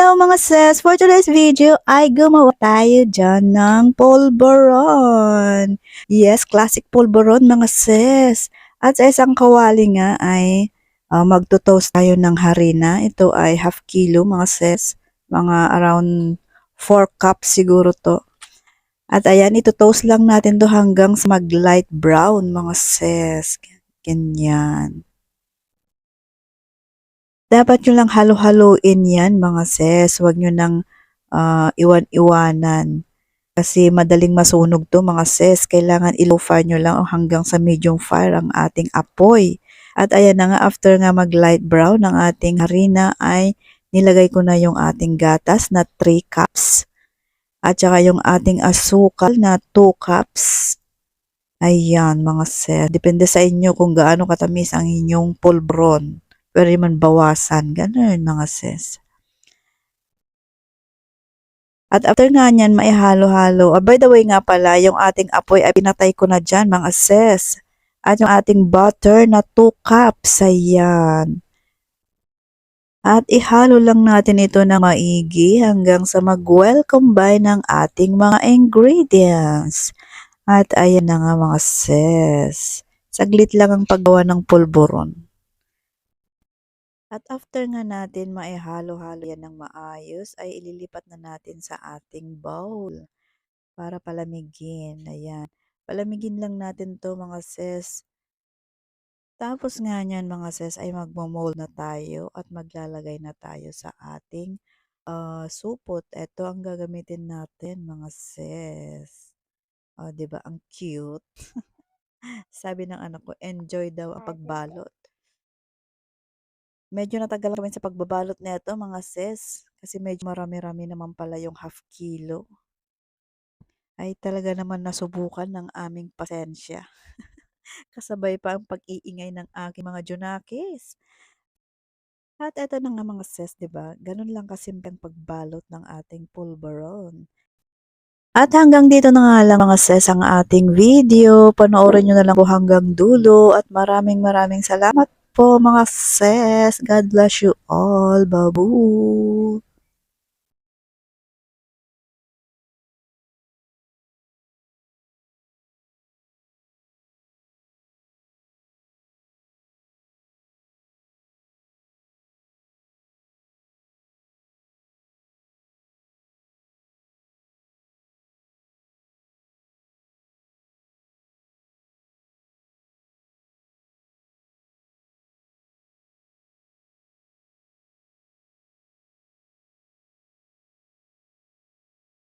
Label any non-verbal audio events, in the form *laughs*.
Hello mga sis! For today's video ay gumawa tayo dyan ng pulveron. Yes, classic pulveron mga sis. At sa isang kawali nga ay uh, magto-toast tayo ng harina. Ito ay half kilo mga sis. Mga around 4 cups siguro to. At ayan, ito-toast lang natin to hanggang sa mag-light brown mga sis. Ganyan. Dapat nyo lang halo-haloin yan mga sis. Huwag nyo nang uh, iwan-iwanan. Kasi madaling masunog to mga sis. Kailangan ilo fire nyo lang hanggang sa medium fire ang ating apoy. At ayan na nga, after nga mag light brown ng ating harina ay nilagay ko na yung ating gatas na 3 cups. At saka yung ating asukal na 2 cups. Ayan mga sis. Depende sa inyo kung gaano katamis ang inyong pulbron pwede man bawasan. Ganun mga sis. At after nga niyan, maihalo-halo. Oh, by the way nga pala, yung ating apoy ay pinatay ko na dyan mga sis. At yung ating butter na 2 cups. Ayan. At ihalo lang natin ito na maigi hanggang sa mag-well combine ng ating mga ingredients. At ayan na nga mga sis. Saglit lang ang paggawa ng pulburon. At after nga natin maihalo-halo yan ng maayos, ay ililipat na natin sa ating bowl para palamigin. Ayan. Palamigin lang natin to mga sis. Tapos nga niyan mga sis ay magmo-mold na tayo at maglalagay na tayo sa ating uh, supot. Ito ang gagamitin natin mga sis. O, oh, 'di ba Ang cute. *laughs* Sabi ng anak ko, enjoy daw ang pagbalot. Medyo natagal kami sa pagbabalot nito mga sis. Kasi medyo marami-rami naman pala yung half kilo. Ay talaga naman nasubukan ng aming pasensya. *laughs* Kasabay pa ang pag-iingay ng aking mga junakis. At eto na nga mga sis, ba? Ganun lang kasimpleng pagbalot ng ating pulveron. At hanggang dito na nga lang mga sis ang ating video. Panoorin nyo na lang po hanggang dulo at maraming maraming salamat po mga sis. God bless you all. Babu.